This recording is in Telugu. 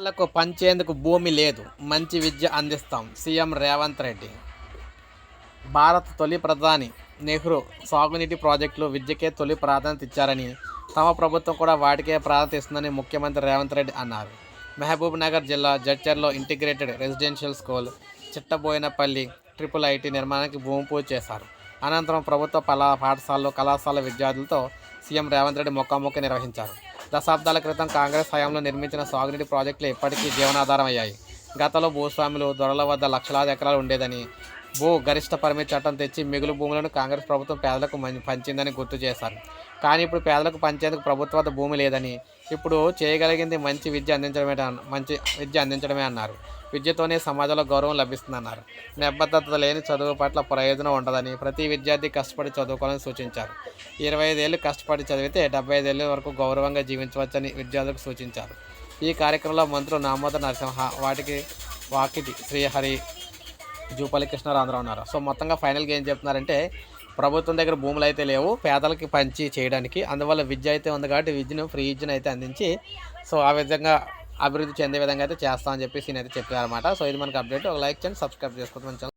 పేదలకు పంచేందుకు భూమి లేదు. మంచి విద్య అందిస్తాం. సీఎం రేవంత్ రెడ్డి. భారత తొలి ప్రధాని నెహ్రూ సాగునీటి ప్రాజెక్టులు విద్యకే తొలి ప్రాధాన్యత ఇచ్చారని తమ ప్రభుత్వం కూడా వాటికే ప్రాధాన్యత ఇస్తుందని ముఖ్యమంత్రి రేవంత్ రెడ్డి అన్నారు. మహబూబ్ నగర్ జిల్లా జడ్చర్లో integrated residential school Chittaboinapalli triple IT నిర్మాణానికి భూమి పూజ చేశారు. అనంతరం ప్రభుత్వ పలా పాఠశాలలో కళాశాల విద్యార్థులతో సీఎం రేవంత్ రెడ్డి ముఖాముఖి నిర్వహించారు. దశాబ్దాల క్రితం కాంగ్రెస్ హయాంలో నిర్మించిన సాగునీటి ప్రాజెక్టులు ఇప్పటికీ జీవనాధారం అయ్యాయి గతంలో భూస్వాములు దొరల వద్ద లక్షలాది ఎకరాలు ఉండేదని భూ గరిష్ట పరిమితి చట్టం తెచ్చి మిగులు భూములను కాంగ్రెస్ ప్రభుత్వం పేదలకు పంచిందని గుర్తు చేశారు. కానీ ఇప్పుడు పేదలకు పంచేందుకు ప్రభుత్వ వద్ద భూమి లేదని ఇప్పుడు చేయగలిగింది మంచి విద్య అందించడమే మంచి విద్య అందించడమే అన్నారు. విద్యతోనే సమాజంలో గౌరవం లభిస్తుందన్నారు. నిబద్ధత లేని చదువు పట్ల ప్రయోజనం ఉండదని ప్రతి విద్యార్థి కష్టపడి చదువుకోవాలని సూచించారు. ఇరవై ఐదేళ్ళు కష్టపడి చదివితే డెబ్బై ఐదేళ్ళ వరకు గౌరవంగా జీవించవచ్చని విద్యార్థులకు సూచించారు. ఈ కార్యక్రమంలో మంత్రులు నామోదర్ నరసింహ వాటికి వాకిటి శ్రీహరి జూపల్లి కృష్ణారాంధ్రరావు ఉన్నారు. సో మొత్తంగా ఫైనల్గా ఏం చెప్తున్నారంటే ప్రభుత్వం దగ్గర భూములు అయితే లేవు పేదలకి పంచి చేయడానికి. అందువల్ల విద్య అయితే ఉంది కాబట్టి విద్యను ఫ్రీ విద్యను అయితే అందించి సో ఆ విధంగా అభివృద్ధి చెందే విధంగా అయితే చేస్తామని చెప్పేసి నేను అయితే చెప్పారన్నమాట సో ఇది మనకు అప్డేట్. ఒక లైక్ చేయండి సబ్స్క్రైబ్ చేసుకోవడం